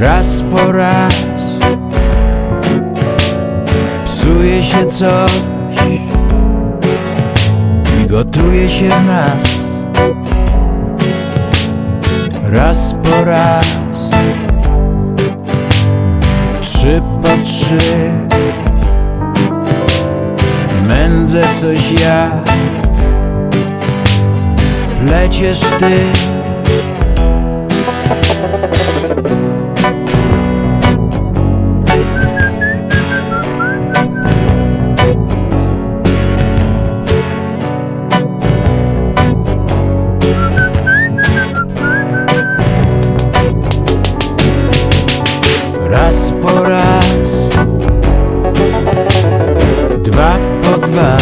Raz po raz Psuje się coś I gotuje się w nas. Raz po raz Trzy po trzy Mędzę coś ja. Pleciesz ty dwa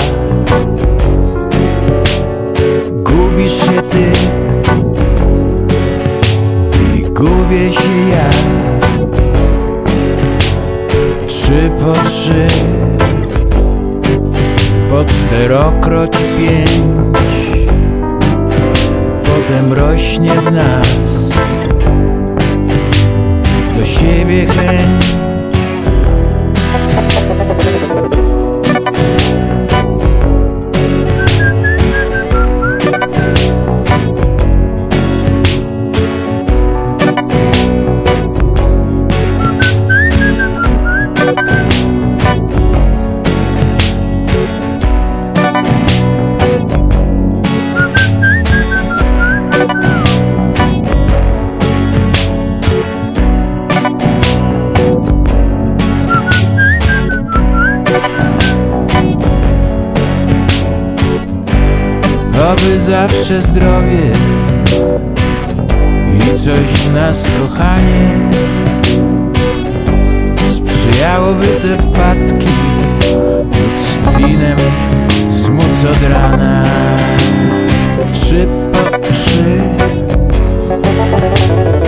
Gubisz się ty I gubię się ja. Trzy po trzy Po czterokroć pięć Potem rośnie w nas. Do siebie chęć Oby zawsze zdrowie I coś w nas kochanie Sprzyjałoby te wpadki Pod winem zmuc od rana. Trzy po trzy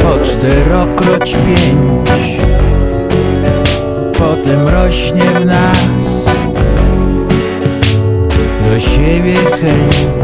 Po czterokroć pięć Potem rośnie w nas do siebie chęć